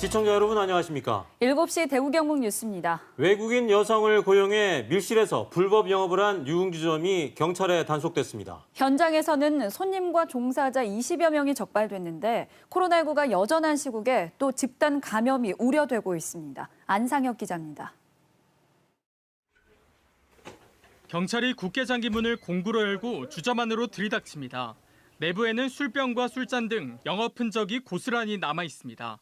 시청자 여러분 안녕하십니까? 7시 대구 경북 뉴스입니다. 외국인 여성을 고용해 밀실에서 불법 영업을 한 유흥주점이 경찰에 단속됐습니다. 현장에서는 손님과 종사자 20여 명이 적발됐는데 코로나19가 여전한 시국에 또 집단 감염이 우려되고 있습니다. 안상혁 기자입니다. 경찰이 국회장기 문을 공구로 열고 주점 안으로 들이닥칩니다. 내부에는 술병과 술잔 등 영업 흔적이 고스란히 남아 있습니다.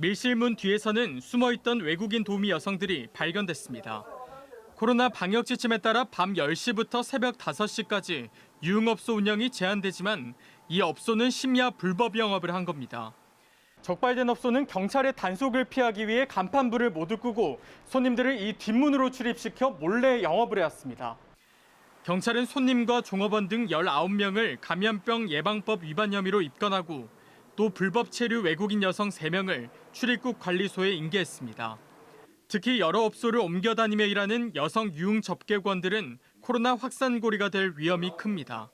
밀실문 뒤에서는 숨어있던 외국인 도우미 여성들이 발견됐습니다. 코로나 방역 지침에 따라 밤 10시부터 새벽 5시까지 유흥업소 운영이 제한되지만 이 업소는 심야 불법 영업을 한 겁니다. 적발된 업소는 경찰의 단속을 피하기 위해 간판불을 모두 끄고 손님들을 이 뒷문으로 출입시켜 몰래 영업을 해왔습니다. 경찰은 손님과 종업원 등 19명을 감염병 예방법 위반 혐의로 입건하고 또 불법 체류 외국인 여성 3명을 출입국 관리소에 인계했습니다. 특히 여러 업소를 옮겨 다니며 일하는 여성 유흥 접객원들은 코로나 확산고리가 될 위험이 큽니다.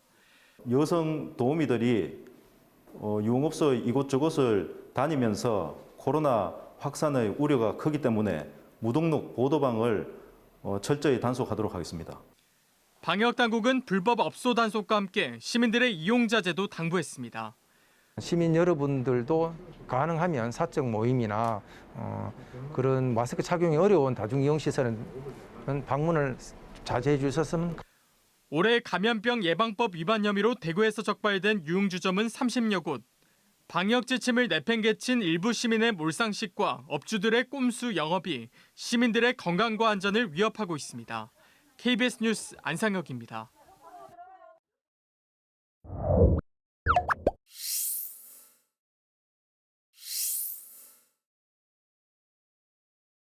여성 도우미들이 어, 유흥업소 이곳저곳을 다니면서 코로나 확산의 우려가 크기 때문에 무등록 보도방을 어, 철저히 단속하도록 하겠습니다. 방역 당국은 불법 업소 단속과 함께 시민들의 이용 자제도 당부했습니다. 시민 여러분들도 가능하면 사적 모임이나 어, 그런 마스크 착용이 어려운 다중 이용 시설은 방문을 자제해 주셨으면 올해 감염병 예방법 위반 혐의로 대구에서 적발된 유흥주점은 30여 곳. 방역 지침을 내팽개친 일부 시민의 몰상식과 업주들의 꼼수 영업이 시민들의 건강과 안전을 위협하고 있습니다. KBS 뉴스 안상혁입니다.